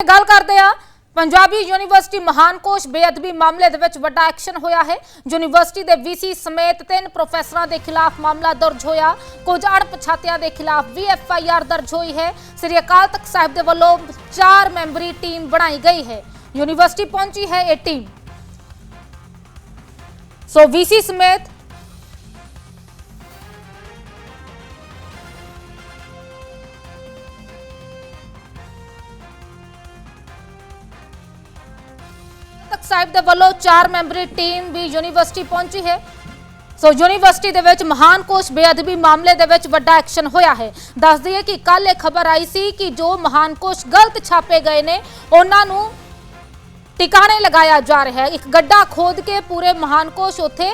ਗੱਲ ਕਰਦੇ ਆ ਪੰਜਾਬੀ ਯੂਨੀਵਰਸਿਟੀ ਮਹਾਨਕੋਸ਼ ਬੇਅਦਬੀ ਮਾਮਲੇ ਦੇ ਵਿੱਚ ਵੱਡਾ ਐਕਸ਼ਨ ਹੋਇਆ ਹੈ। ਯੂਨੀਵਰਸਿਟੀ ਦੇ ਵੀਸੀ ਸਮੇਤ ਤਿੰਨ ਪ੍ਰੋਫੈਸਰਾਂ ਦੇ ਖਿਲਾਫ ਮਾਮਲਾ ਦਰਜ ਹੋਇਆ। ਕੁਝ ਅਣਪਛਾਤਿਆਂ ਦੇ ਖਿਲਾਫ ਵੀ ਐਫ ਆਈ ਆਰ ਦਰਜ ਹੋਈ ਹੈ। ਸ੍ਰੀ ਅਕਾਲ ਤਖਤ ਸਾਹਿਬ ਦੇ ਵੱਲੋਂ ਚਾਰ ਮੈਂਬਰੀ ਟੀਮ ਬਣਾਈ ਗਈ ਹੈ। ਯੂਨੀਵਰਸਿਟੀ ਪਹੁੰਚੀ ਹੈ ਇਹ ਟੀਮ। ਸੋ ਵੀਸੀ ਸਮੇਤ ਸਾਹਿਬ ਦੇ ਵੱਲੋਂ ਚਾਰ ਮੈਂਬਰੀ ਟੀਮ ਵੀ ਯੂਨੀਵਰਸਿਟੀ ਪਹੁੰਚੀ ਹੈ। ਸੋ ਯੂਨੀਵਰਸਿਟੀ ਦੇ ਵਿੱਚ ਮਹਾਨ ਕੋਸ਼ ਬੇਅਦਬੀ ਮਾਮਲੇ ਦੇ ਵਿੱਚ ਵੱਡਾ ਐਕਸ਼ਨ ਹੋਇਆ ਹੈ। ਦੱਸ ਦਈਏ ਕਿ ਕੱਲ ਇਹ ਖਬਰ ਆਈ ਸੀ ਕਿ ਜੋ ਮਹਾਨ ਕੋਸ਼ ਗਲਤ ਛਾਪੇ ਗਏ ਨੇ, ਉਹਨਾਂ ਨੂੰ ਟਿਕਾਣੇ ਲਗਾਇਆ ਜਾ ਰਿਹਾ ਹੈ। ਇੱਕ ਗੱਡਾ ਖੋਦ ਕੇ ਪੂਰੇ ਮਹਾਨ ਕੋਸ਼ ਉੱਥੇ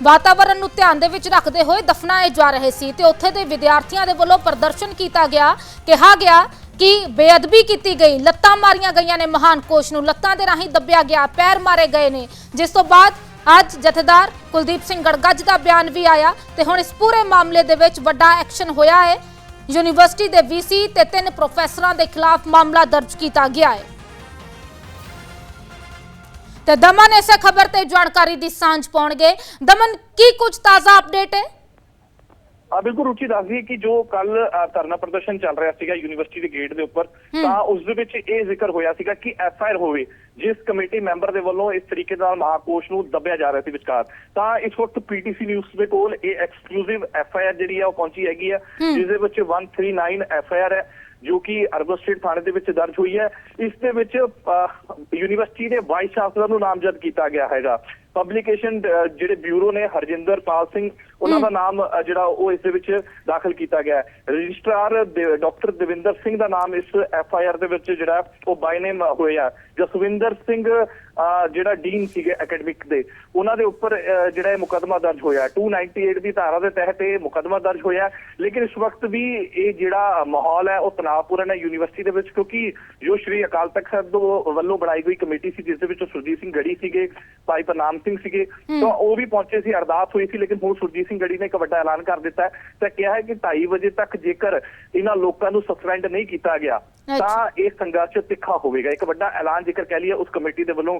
ਵਾਤਾਵਰਣ ਨੂੰ ਧਿਆਨ ਦੇ ਵਿੱਚ ਰੱਖਦੇ ਹੋਏ ਦਫਨਾਏ ਜਾ ਰਹੇ ਸੀ ਤੇ ਉੱਥੇ ਦੇ ਵਿਦਿਆਰਥੀਆਂ ਦੇ ਵੱਲੋਂ ਪ੍ਰਦਰਸ਼ਨ ਕੀਤਾ ਗਿਆ। ਕਿਹਾ ਗਿਆ ਕਿ ਬੇਅਦਬੀ ਕੀਤੀ ਗਈ, ਲੱਤਾਂ ਮਾਰੀਆਂ ਗਈਆਂ ਨੇ ਮਹਾਨ ਕੋਸ਼ ਨੂੰ, ਲੱਤਾਂ ਦੇ ਰਾਹੀਂ ਦੱਬਿਆ ਗਿਆ, ਪੈਰ ਮਾਰੇ ਗਏ ਨੇ। ਜਿਸ ਤੋਂ ਬਾਅਦ ਅੱਜ ਜਥੇਦਾਰ ਕੁਲਦੀਪ ਸਿੰਘ ਗੜਗੱਜ ਦਾ ਬਿਆਨ ਵੀ ਆਇਆ ਤੇ ਹੁਣ ਇਸ ਪੂਰੇ ਮਾਮਲੇ ਦੇ ਵਿੱਚ ਵੱਡਾ ਐਕਸ਼ਨ ਹੋਇਆ ਹੈ। ਯੂਨੀਵਰਸਿਟੀ ਦੇ ਵੀਸੀ ਤੇ ਤਿੰਨ ਪ੍ਰੋਫੈਸਰਾਂ ਦੇ ਖਿਲਾਫ ਮਾਮਲਾ ਦਰਜ ਕੀਤਾ ਗਿਆ ਹੈ। ਤੇ ਦਮਨ, ਇਸੇ ਖਬਰ ਤੇ ਜਾਣਕਾਰੀ ਦੀ ਸਾਂਝ ਪਾਉਣਗੇ। ਦਮਨ, ਕੀ ਕੁਝ ਤਾਜ਼ਾ ਅਪਡੇਟ ਹੈ? ਆ ਬਿਲਕੁਲ ਰੁਚੀ ਦੱਸਦੀ ਕਿ ਜੋ ਕੱਲ ਧਰਨਾ ਪ੍ਰਦਰਸ਼ਨ ਚੱਲ ਰਿਹਾ ਸੀਗਾ ਯੂਨੀਵਰਸਿਟੀ ਦੇ ਗੇਟ ਦੇ ਉੱਪਰ ਤਾਂ ਉਸ ਦੇ ਵਿੱਚ ਇਹ ਜ਼ਿਕਰ ਹੋਇਆ ਸੀਗਾ ਕਿ ਐਫ ਆਰ ਹੋਵੇ ਜਿਸ ਕਮੇਟੀ ਮੈਂਬਰ ਦੇ ਵੱਲੋਂ ਇਸ ਤਰੀਕੇ ਨਾਲ ਮਹਾਕੋਸ਼ ਨੂੰ ਦੱਬਿਆ ਜਾ ਰਿਹਾ ਸੀ ਵਿਚਕਾਰ ਤਾਂ ਇਸ ਵਕਤ ਪੀਟੀਸੀ ਨਿਊਜ਼ ਦੇ ਕੋਲ ਇਹ ਐਕਸਕਲੂਸਿਵ ਐਫ ਆਰ ਜਿਹੜੀ ਹੈ ਉਹ ਪਹੁੰਚੀ ਹੈਗੀ ਹੈ। ਜਿਸ ਦੇ ਵਿੱਚ 139 ਐਫ ਆਈ ਆਰ ਹੈ ਜੋ ਕਿ ਅਰਬਨ ਸਟੇਟ ਥਾਣੇ ਦੇ ਵਿੱਚ ਦਰਜ ਹੋਈ ਹੈ। ਇਸ ਦੇ ਵਿੱਚ ਯੂਨੀਵਰਸਿਟੀ ਦੇ ਵਾਈਸ ਚਾਂਸਲਰ ਨੂੰ ਨਾਮਜ਼ਦ ਕੀਤਾ ਗਿਆ ਹੈਗਾ। ਪਬਲਿਕੇਸ਼ਨ ਜਿਹੜੇ ਬਿਊਰੋ ਨੇ ਹਰਜਿੰਦਰ ਪਾਲ ਸਿੰਘ ਉਹਨਾਂ ਦਾ ਨਾਮ ਜਿਹੜਾ ਉਹ ਇਸ ਦੇ ਵਿੱਚ ਦਾਖਲ ਕੀਤਾ ਗਿਆ ਹੈ। ਰਜਿਸਟਰਾਰ ਡਾਕਟਰ ਦਵਿੰਦਰ ਸਿੰਘ ਦਾ ਨਾਮ ਇਸ ਐਫ ਆਈ ਆਰ ਦੇ ਵਿੱਚ ਜਿਹੜਾ ਉਹ ਬਾਈ ਨੇਮ ਹੋਇਆ ਜਸਵਿੰਦਰ ਸਿੰਘ ਜਿਹੜਾ ਡੀਨ ਸੀਗੇ ਅਕੈਡਮਿਕ ਦੇ ਉਹਨਾਂ ਦੇ ਉੱਪਰ ਜਿਹੜਾ ਇਹ ਮੁਕਦਮਾ ਦਰਜ ਹੋਇਆ 298 ਦੀ ਧਾਰਾ ਦੇ ਤਹਿਤ ਇਹ ਮੁਕਦਮਾ ਦਰਜ ਹੋਇਆ ਲੇਕਿਨ ਇਸ ਵਕਤ ਵੀ ਇਹ ਜਿਹੜਾ ਮਾਹੌਲ ਹੈ ਉਹ ਤਣਾਅਪੂਰਨ ਹੈ ਯੂਨੀਵਰਸਿਟੀ ਦੇ ਵਿੱਚ ਕਿਉਂਕਿ ਜੋ ਸ਼੍ਰੀ ਅਕਾਲ ਤਖਤ ਸਾਹਿਬ ਤੋਂ ਵੱਲੋਂ ਬਣਾਈ ਗਈ ਕਮੇਟੀ ਸੀ ਜਿਸ ਦੇ ਵਿੱਚ ਸੁਰਜੀਤ ਸਿੰਘ ਗੜੀ ਸੀਗੇ ਭਾਈ ਪ੍ਰਨਾਮ ਸਿੰਘ ਸੀਗੇ ਤਾਂ ਉਹ ਵੀ ਪਹੁੰਚੇ ਸੀ ਅਰਦਾਸ ਹੋਈ ਸੀ ਲੇਕਿਨ ਹੁਣ ਸੁਰਜੀਤ ਸਿੰਘ ਗੜੀ ਨੇ ਇੱਕ ਵੱਡਾ ਐਲਾਨ ਕਰ ਦਿੱਤਾ ਹੈ। ਤੇ ਕਿਹਾ ਹੈ ਕਿ 2:30 ਵਜੇ ਤੱਕ ਜੇਕਰ ਇਹਨਾਂ ਲੋਕਾਂ ਨੂੰ ਸਸਪੈਂਡ ਨਹੀਂ ਕੀਤਾ ਗਿਆ ਤਾਂ ਇਹ ਸੰਘਰਸ਼ ਤਿੱਖਾ ਹੋਵੇਗਾ। ਇੱਕ ਵੱਡਾ ਐਲਾਨ ਜੇਕਰ ਕਹਿ ਲਈਏ ਉਸ ਕਮੇਟੀ ਦੇ ਵੱਲੋਂ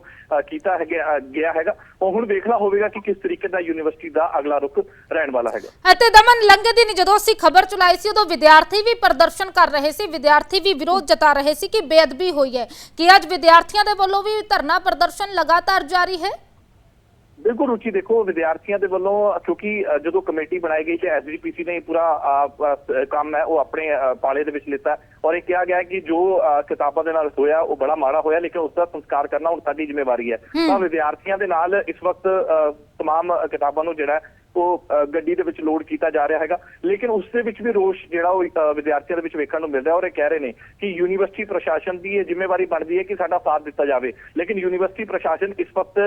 ਕੀਤਾ ਹੈਗਾ ਗਿਆ ਹੈਗਾ। ਉਹ ਹੁਣ ਦੇਖਣਾ ਹੋਵੇਗਾ ਕਿ ਕਿਸ ਤਰੀਕੇ ਦਾ ਯੂਨੀਵਰਸਿਟੀ ਦਾ ਅਗਲਾ ਰੁਖ ਰਹਿਣ ਵਾਲਾ ਹੈਗਾ। ਅਤੇ ਦਮਨ ਲੰਘੇ ਦਿਨ ਜਦੋਂ ਅਸੀਂ ਖਬਰ ਚਲਾਈ ਸੀ ਉਦੋਂ ਵਿਦਿਆਰਥੀ ਵੀ ਪ੍ਰਦਰਸ਼ਨ ਕਰ ਰਹੇ ਸੀ ਵਿਦਿਆਰਥੀ ਵੀ ਵਿਰੋਧ ਜਤਾ ਰਹੇ ਸੀ ਕਿ ਬੇਅਦਬੀ ਹੋਈ ਹੈ। ਕਿ ਅੱਜ ਵਿਦਿਆਰਥੀਆਂ ਦੇ ਵੱਲੋਂ ਵੀ ਧਰਨਾ ਪ੍ਰਦਰਸ਼ਨ ਲਗਾਤਾਰ ਜਾਰੀ ਹੈ? ਬਿਲਕੁਲ ਰੁਚੀ ਦੇਖੋ ਵਿਦਿਆਰਥੀਆਂ ਦੇ ਵੱਲੋਂ ਕਿਉਂਕਿ ਜਦੋਂ ਕਮੇਟੀ ਬਣਾਈ ਗਈ ਤੇ ਐਸਜੀਪੀਸੀ ਨੇ ਪੂਰਾ ਕੰਮ ਹੈ ਉਹ ਆਪਣੇ ਪਾਲੇ ਦੇ ਵਿੱਚ ਲਿੱਤਾ ਔਰ ਇਹ ਕਿਹਾ ਗਿਆ ਕਿ ਜੋ ਕਿਤਾਬਾਂ ਦੇ ਨਾਲ ਹੋਇਆ ਉਹ ਬੜਾ ਮਾੜਾ ਹੋਇਆ ਲੇਕਿਨ ਉਸ ਦਾ ਸੰਸਕਾਰ ਕਰਨਾ ਹੁਣ ਸਾਡੀ ਜ਼ਿੰਮੇਵਾਰੀ ਹੈ। ਤਾਂ ਵਿਦਿਆਰਥੀਆਂ ਦੇ ਨਾਲ ਇਸ ਵਕਤ ਤਮਾਮ ਕਿਤਾਬਾਂ ਨੂੰ ਜਿਹੜਾ ਉਹ ਗੱਡੀ ਦੇ ਵਿੱਚ ਲੋਡ ਕੀਤਾ ਜਾ ਰਿਹਾ ਹੈਗਾ। ਲੇਕਿਨ ਉਸ ਦੇ ਵਿੱਚ ਵੀ ਰੋਸ਼ ਜਿਹੜਾ ਉਹ ਵਿਦਿਆਰਥੀਆਂ ਦੇ ਵਿੱਚ ਵੇਖਣ ਨੂੰ ਮਿਲਦਾ ਔਰ ਇਹ ਕਹਿ ਰਹੇ ਨੇ ਕਿ ਯੂਨੀਵਰਸਿਟੀ ਪ੍ਰਸ਼ਾਸਨ ਦੀ ਇਹ ਜ਼ਿੰਮੇਵਾਰੀ ਬਣਦੀ ਹੈ ਕਿ ਸਾਡਾ ਸਾਥ ਦਿੱਤਾ ਜਾਵੇ। ਲੇਕਿਨ ਯੂਨੀਵਰਸਿਟੀ ਪ੍ਰਸ਼ਾਸਨ ਇਸ ਵਕਤ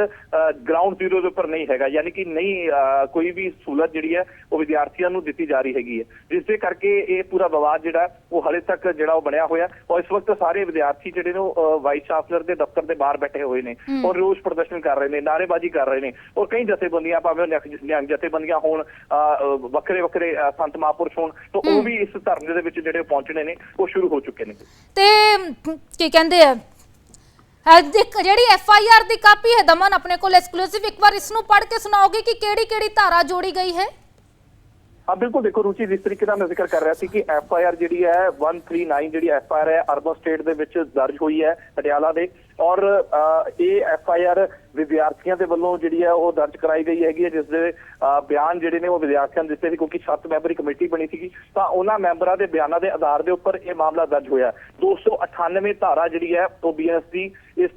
ਗਰਾਊਂਡ ਜ਼ੀਰੋ ਦੇ ਉੱਪਰ ਨਹੀਂ ਹੈਗਾ। ਯਾਨੀ ਕਿ ਨਹੀਂ ਕੋਈ ਵੀ ਸਹੂਲਤ ਜਿਹੜੀ ਹੈ ਉਹ ਵਿਦਿਆਰਥੀਆਂ ਨੂੰ ਦਿੱਤੀ ਜਾ ਰਹੀ ਹੈਗੀ ਹੈ। ਜਿਸ ਦੇ ਕਰਕੇ ਇਹ ਪੂਰਾ ਵਿਵਾਦ ਜਿਹੜਾ ਉਹ ਹਲੇ ਤੱਕ ਜਿਹੜਾ ਉਹ ਬਣਿਆ ਹੋਇਆ ਔਰ ਇਸ ਵਕਤ ਸਾਰੇ ਵਿਦਿਆਰਥੀ ਜਿਹੜੇ ਨੇ ਉਹ ਵਾਈਸ ਚਾਂਸਲਰ ਦੇ ਦਫ਼ਤਰ ਦੇ ਬਾਹਰ ਬੈਠੇ ਹੋਏ ਨੇ ਔਰ ਰੋਸ ਪ੍ਰਦਰਸ਼ਨ ਕਰ ਰਹੇ ਨੇ ਨਾਅਰੇਬਾਜ਼ੀ ਕਰ ਰਹੇ ਨੇ ਔਰ ਕਈ ਜਥੇਬੰਦੀਆਂ ਭਾਵੇਂ ਉਹ ਨਿਹੰਗ- ਨਿਹੰਗ ਜਥੇਬੰਦੀਆਂ ਹੋਣ ਵੱਖਰੇ ਵੱਖਰੇ ਸੰਤ ਮਹਾਂਪੁਰਸ਼ ਹੋਣ ਤਾਂ ਉਹ ਵੀ ਇਸ ਧਰਨੇ ਦੇ ਵਿੱਚ ਜਿਹੜੇ ਪਹੁੰਚਣੇ ਨੇ ਉਹ ਸ਼ੁਰੂ ਹੋ ਚੁੱਕੇ ਨੇ। ਤੇ ਕੀ ਕਹਿੰਦੇ ਆ? ਜਿਹੜੀ ਐਫ ਆਈ ਆਰ ਦੀ ਕਾਪੀ ਹੈ ਦਮਨ ਆਪਣੇ ਕੋਲ ਐਕਸਕਲੂਸਿਵ ਇੱਕ ਵਾਰ ਇਸ ਨੂੰ ਪੜ੍ਹ ਕੇ ਸੁਣਾਓਗੇ ਕਿ ਕਿਹੜੀ ਕਿਹੜੀ ਧਾਰਾ ਜੋੜੀ ਗਈ ਹੈ? ਹਾਂ ਬਿਲਕੁਲ ਦੇਖੋ ਰੁਚੀ ਜਿਸ ਤਰੀਕੇ ਨਾਲ ਮੈਂ ਜ਼ਿਕਰ ਕਰ ਰਿਹਾ ਸੀ ਕਿ ਐਫ ਆਈ ਆਰ ਜਿਹੜੀ ਹੈ 139 ਜਿਹੜੀ ਐਫ ਆਈ ਆਰ ਹੈ ਅਰਬਨ ਸਟੇਟ ਦੇ ਵਿੱਚ ਦਰਜ ਹੋਈ ਹੈ ਪਟਿਆਲਾ ਦੇ। ਔਰ ਇਹ ਐਫ ਆਈ ਆਰ ਵਿਦਿਆਰਥੀਆਂ ਦੇ ਵੱਲੋਂ ਜਿਹੜੀ ਹੈ ਉਹ ਦਰਜ ਕਰਾਈ ਗਈ ਹੈਗੀ ਹੈ ਜਿਸ ਦੇ ਬਿਆਨ ਜਿਹੜੇ ਨੇ ਉਹ ਵਿਦਿਆਰਥੀਆਂ ਦਿੱਤੇ ਸੀ ਕਿਉਂਕਿ ਸੱਤ ਮੈਂਬਰੀ ਕਮੇਟੀ ਬਣੀ ਸੀਗੀ। ਤਾਂ ਉਹਨਾਂ ਮੈਂਬਰਾਂ ਦੇ ਬਿਆਨਾਂ ਦੇ ਆਧਾਰ ਦੇ ਉੱਪਰ ਇਹ ਮਾਮਲਾ ਦਰਜ ਹੋਇਆ। 298 ਧਾਰਾ ਜਿਹੜੀ ਹੈ ਉਹ ਬੀਐਸ ਦੀ ਇਸ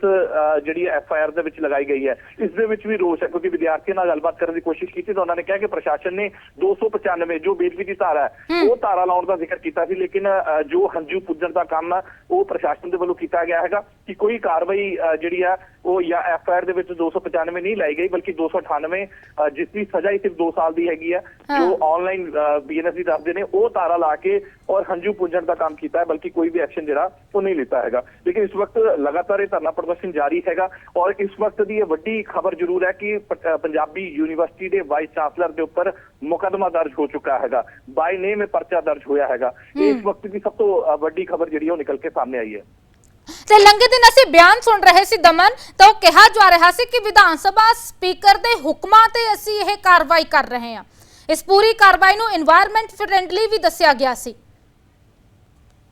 ਜਿਹੜੀ ਐਫ ਆਈ ਆਰ ਦੇ ਵਿੱਚ ਲਗਾਈ ਗਈ ਹੈ। ਇਸ ਦੇ ਵਿੱਚ ਵੀ ਰੋਸ ਹੈ ਕਿਉਂਕਿ ਵਿਦਿਆਰਥੀਆਂ ਨਾਲ ਗੱਲਬਾਤ ਕਰਨ ਦੀ ਕੋਸ਼ਿਸ਼ ਕੀਤੀ ਤਾਂ ਉਹਨਾਂ ਨੇ ਕਿਹਾ ਕਿ ਪ੍ਰਸ਼ਾਸਨ ਨੇ 295 ਜੋ ਬੇਦਬੀ ਦੀ ਧਾਰਾ ਹੈ ਉਹ ਧਾਰਾ ਲਾਉਣ ਦਾ ਜ਼ਿਕਰ ਕੀਤਾ ਸੀ ਲੇਕਿਨ ਜੋ ਹੰਝੂ ਪੁੱਜਣ ਦਾ ਕੰਮ ਹੈ ਉਹ ਪ੍ਰਸ਼ਾਸਨ ਦੇ ਵੱਲੋਂ ਕੀਤਾ ਗਿਆ ਹੈਗਾ। ਕਿ ਕੋਈ ਕਾਰਵਾਈ ਜਿਹੜੀ ਆ ਉਹ ਜਾਂ ਐਫ ਆਰ ਦੇ ਵਿੱਚ 295 ਨਹੀਂ ਲਾਈ ਗਈ ਬਲਕਿ 298 ਅ, ਜਿਸ ਦੀ ਸਜ਼ਾ ਹੀ ਸਿਰਫ 2 ਸਾਲ ਦੀ ਹੈਗੀ ਆ ਜੋ ਆਨਲਾਈਨ ਬੀਐਨਐਸ ਦੀ ਦੱਸਦੇ ਨੇ ਉਹ ਧਾਰਾ ਲਾ ਕੇ ਔਰ ਹੰਝੂ ਪੁੱਜਣ ਦਾ ਕੰਮ ਕੀਤਾ ਹੈ ਬਲਕਿ ਕੋਈ ਵੀ ਐਕਸ਼ਨ ਜਿਹੜਾ ਉਹ ਨਹੀਂ ਲਿੱਤਾ ਹੈਗਾ। ਲੇਕਿਨ ਇਸ ਵਕਤ ਲਗਾਤਾਰ ਇਹ ਧਰਨਾ ਪ੍ਰਦਰਸ਼ਨ ਜਾਰੀ ਹੈਗਾ ਔਰ ਇਸ ਵਕਤ ਦੀ ਇਹ ਵੱਡੀ ਖਬਰ ਜ਼ਰੂਰ ਹੈ ਕਿ ਪੰਜਾਬੀ ਯੂਨੀਵਰਸਿਟੀ ਦੇ ਵਾਈਸ ਚਾਂਸਲਰ ਦੇ ਉੱਪਰ ਮੁਕੱਦਮਾ ਦਰਜ ਹੋ ਚੁੱਕਾ ਹੈਗਾ। ਬਾਈ ਨੇਮ ਪਰਚਾ ਦਰਜ ਹੋਇਆ ਹੈਗਾ। ਇਸ ਵਕਤ ਦੀ ਸਭ ਤੋਂ ਵੱਡੀ ਖਬਰ ਜਿਹੜੀ ਉਹ ਨਿਕਲ ਕੇ ਸਾਹਮਣੇ ਆਈ ਹੈ। ਤੇ ਲੰਘੇ ਦਿਨ ਅਸੀਂ ਬਿਆਨ ਸੁਣ ਰਹੇ ਸੀ ਦਮਨ, ਤਾਂ ਉਹ ਕਿਹਾ ਜਾ ਰਿਹਾ ਸੀ ਕਿ ਵਿਧਾਨ ਸਭਾ ਸਪੀਕਰ ਦੇ ਹੁਕਮਾਂ ਤੇ ਅਸੀਂ ਇਹ ਕਾਰਵਾਈ ਕਰ ਰਹੇ ਹਾਂ। ਇਸ ਪੂਰੀ ਕਾਰਵਾਈ ਨੂੰ এনवायरमेंट ਫਰੈਂਡਲੀ ਵੀ ਦੱਸਿਆ ਗਿਆ ਸੀ।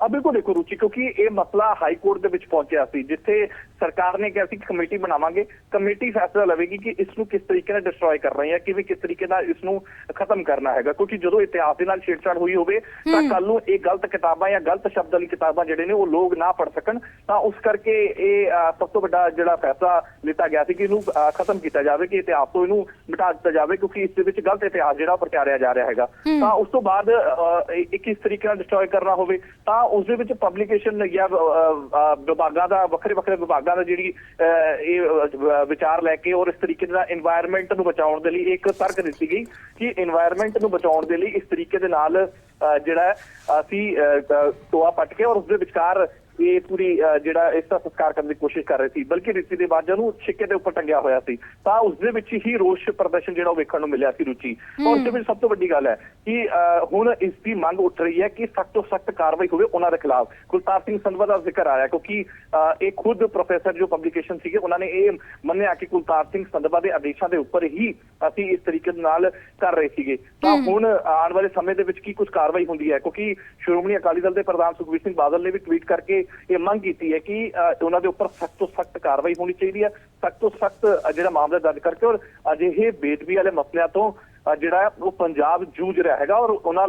ਆ ਬਿਲਕੁਲ ਦੇਖੋ ਰੁਚੀ ਕਿਉਂਕਿ ਇਹ ਮਸਲਾ ਹਾਈ ਕੋਰਟ ਦੇ ਵਿੱਚ ਪਹੁੰਚਿਆ ਸੀ ਜਿੱਥੇ ਸਰਕਾਰ ਨੇ ਕਿਹਾ ਸੀ ਕਿ ਕਮੇਟੀ ਬਣਾਵਾਂਗੇ। ਕਮੇਟੀ ਫੈਸਲਾ ਲਵੇਗੀ ਕਿ ਇਸ ਨੂੰ ਕਿਸ ਤਰੀਕੇ ਨਾਲ ਡਿਸਟਰੋਏ ਕਰ ਰਹੇ ਆ ਕਿਵੇਂ ਕਿਸ ਤਰੀਕੇ ਨਾਲ ਇਸ ਨੂੰ ਖਤਮ ਕਰਨਾ ਹੈਗਾ। ਕਿਉਂਕਿ ਜਦੋਂ ਇਤਿਹਾਸ ਦੇ ਨਾਲ ਛੇੜਛਾੜ ਹੋਈ ਹੋਵੇ ਤਾਂ ਕੱਲ ਨੂੰ ਇਹ ਗਲਤ ਕਿਤਾਬਾਂ ਜਾਂ ਗਲਤ ਸ਼ਬਦ ਵਾਲੀ ਕਿਤਾਬਾਂ ਜਿਹੜੇ ਨੇ ਉਹ ਲੋਕ ਨਾ ਪੜ ਸਕਣ। ਤਾਂ ਉਸ ਕਰਕੇ ਇਹ ਸਭ ਤੋਂ ਵੱਡਾ ਜਿਹੜਾ ਫੈਸਲਾ ਲਿੱਤਾ ਗਿਆ ਸੀ ਕਿ ਇਹਨੂੰ ਖਤਮ ਕੀਤਾ ਜਾਵੇ ਕਿ ਇਤਿਹਾਸ ਤੋਂ ਇਹਨੂੰ ਮਿਟਾ ਦਿੱਤਾ ਜਾਵੇ ਕਿਉਂਕਿ ਇਸ ਦੇ ਵਿੱਚ ਗਲਤ ਇਤਿਹਾਸ ਜਿਹੜਾ ਪ੍ਰਚਾਰਿਆ ਜਾ ਰਿਹਾ ਹੈਗਾ। ਤਾਂ ਉਸ ਤੋਂ ਬਾਅਦ ਅਹ, ਇਹ ਇਹ ਕਿਸ ਤਰੀਕੇ ਨਾਲ ਡਿਸਟਰੋਏ ਕਰਨਾ ਹੋਵੇ ਤਾਂ ਉਸ ਦੇ ਵਿੱਚ ਪਬਲੀਕੇਸ਼ਨ ਜਾਂ ਵਿਭਾਗਾਂ ਦਾ, ਵੱਖਰੇ ਵੱਖਰੇ ਵਿਭਾਗਾਂ ਦਾ ਜਿਹੜੀ ਇਹ ਵਿਚਾਰ ਲੈ ਕੇ ਔਰ ਇਸ ਤਰੀਕੇ ਦੇ ਨਾਲ এনवायरमेंट ਨੂੰ ਬਚਾਉਣ ਦੇ ਲਈ ਇੱਕ ਤਰਕ ਦਿੱਤੀ ਗਈ ਕਿ এনवायरमेंट ਨੂੰ ਬਚਾਉਣ ਦੇ ਲਈ ਇਸ ਤਰੀਕੇ ਦੇ ਨਾਲ ਜਿਹੜਾ ਅਸੀਂ ਟੋਆ ਪੱਟ ਕੇ ਔਰ ਉਸ ਦੇ ਵਿਚਕਾਰ ਇਹ ਪੂਰੀ ਜਿਹੜਾ ਇਸ ਦਾ ਸੰਸਕਾਰ ਕਰਨ ਦੀ ਕੋਸ਼ਿਸ਼ ਕਰ ਰਹੇ ਸੀ। ਬਲਕਿ ਰੀਤੀ ਦੇ ਬਾਜਾਂ ਨੂੰ ਛਿੱਕੇ ਦੇ ਉੱਪਰ ਟੰਗਿਆ ਹੋਇਆ ਸੀ। ਤਾਂ ਉਸ ਦੇ ਵਿੱਚ ਹੀ ਰੋਸ਼ ਪ੍ਰਦਰਸ਼ਨ ਜਿਹੜਾ ਉਹ ਵੇਖਣ ਨੂੰ ਮਿਲਿਆ ਸੀ ਰੁਚੀ। ਔਰ ਦੇ ਵਿੱਚ ਸਭ ਤੋਂ ਵੱਡੀ ਗੱਲ ਹੈ ਕਿ ਹੁਣ ਇਸ ਦੀ ਮੰਗ ਉੱਠ ਰਹੀ ਹੈ ਕਿ ਸਖਤ ਤੋਂ ਸਖਤ ਕਾਰਵਾਈ ਹੋਵੇ ਉਹਨਾਂ ਦੇ ਖਿਲਾਫ। ਕੁਲਤਾਰ ਸਿੰਘ ਸੰਧਵਾ ਦਾ ਜ਼ਿਕਰ ਆਇਆ ਕਿਉਂਕਿ ਅਹ, ਇਹ ਖੁਦ ਪ੍ਰੋਫੈਸਰ ਜੋ ਪਬਲਿਕੇਸ਼ਨ ਸੀਗੇ ਉਹਨਾਂ ਨੇ ਇਹ ਮੰਨਿਆ ਕਿ ਕੁਲਤਾਰ ਸਿੰਘ ਸੰਧਵਾ ਦੇ ਆਦੇਸ਼ਾਂ ਦੇ ਉੱਪਰ ਹੀ ਅਸੀਂ ਇਸ ਤਰੀਕੇ ਨਾਲ ਕਰ ਰਹੇ ਸੀਗੇ। ਤਾਂ ਹੁਣ ਆਉਣ ਵਾਲੇ ਸਮੇਂ ਦੇ ਵਿੱਚ ਕੀ ਕੁਝ ਕਾਰਵਾਈ ਹੁੰਦੀ ਹੈ? ਕਿਉਂਕਿ ਸ਼੍ਰੋਮਣੀ ਅਕਾਲੀ ਦਲ ਦੇ ਪ੍ਰਧਾਨ ਸੁਖਬੀਰ ਸਿੰਘ ਬਾਦਲ ਨੇ ਵੀ ਟਵੀਟ ਕਰਕੇ ਇਹ ਮੰਗ ਕੀਤੀ ਹੈ ਕਿ ਅਹ, ਉਹਨਾਂ ਦੇ ਉੱਪਰ ਸਖਤ ਤੋਂ ਸਖਤ ਕਾਰਵਾਈ ਹੋਣੀ ਚਾਹੀਦੀ ਹੈ। ਸਖਤ ਤੋਂ ਸਖਤ ਜਿਹੜਾ ਮਾਮਲਾ ਦਰਜ ਕਰਕੇ ਔਰ ਅਜਿਹੇ ਬੇਦਬੀ ਵਾਲੇ ਮਸਲਿਆਂ ਤੋਂ ਜਿਹੜਾ ਉਹ ਪੰਜਾਬ ਜੂਝ ਰਿਹਾ ਹੈਗਾ ਔਰ ਉਹਨਾਂ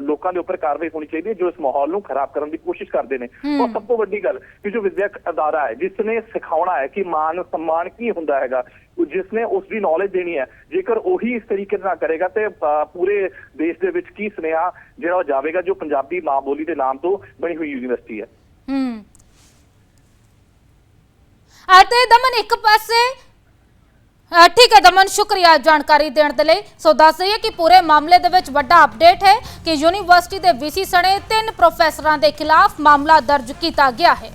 ਲੋਕਾਂ ਦੇ ਉੱਪਰ ਕਾਰਵਾਈ ਹੋਣੀ ਚਾਹੀਦੀ ਹੈ ਜੋ ਇਸ ਮਾਹੌਲ ਨੂੰ ਖਰਾਬ ਕਰਨ ਦੀ ਕੋਸ਼ਿਸ਼ ਕਰਦੇ ਨੇ। ਔਰ ਸਭ ਤੋਂ ਵੱਡੀ ਗੱਲ ਕਿ ਜੋ ਵਿਦਿਅਕ ਅਦਾਰਾ ਹੈ ਜਿਸ ਨੇ ਸਿਖਾਉਣਾ ਹੈ ਕਿ ਮਾਨ ਸਨਮਾਨ ਕੀ ਹੁੰਦਾ ਹੈਗਾ ਜਿਸ ਨੇ ਉਸ ਦੀ ਨੌਲੇਜ ਦੇਣੀ ਹੈ ਜੇਕਰ ਉਹੀ ਇਸ ਤਰੀਕੇ ਨਾਲ ਕਰੇਗਾ ਤੇ ਪੂਰੇ ਦੇਸ਼ ਦੇ ਵਿੱਚ ਕੀ ਸੁਨੇਹਾ ਜਿਹੜਾ ਉਹ ਜਾਵੇਗਾ ਜੋ ਪੰਜਾਬੀ ਮਾਂ ਬੋਲੀ ਦੇ ਨਾਮ ਤੋਂ ਬਣੀ ਹੋਈ ਯੂਨੀਵਰਸਿਟੀ ਹੈ। ਹੂੰ। ਅਤੇ ਦਮਨ ਇੱਕ ਪਾਸੇ ਅ, ਠੀਕ ਹੈ ਦਮਨ ਸ਼ੁਕਰੀਆ ਜਾਣਕਾਰੀ ਦੇਣ ਦੇ ਲਈ। ਸੋ ਦੱਸ ਦਈਏ ਕਿ ਪੂਰੇ ਮਾਮਲੇ ਦੇ ਵਿੱਚ ਵੱਡਾ ਅਪਡੇਟ ਹੈ ਕਿ ਯੂਨੀਵਰਸਿਟੀ ਦੇ ਵੀਸੀ ਸਣੇ ਤਿੰਨ ਪ੍ਰੋਫੈਸਰਾਂ ਦੇ ਖਿਲਾਫ ਮਾਮਲਾ ਦਰਜ ਕੀਤਾ ਗਿਆ ਹੈ।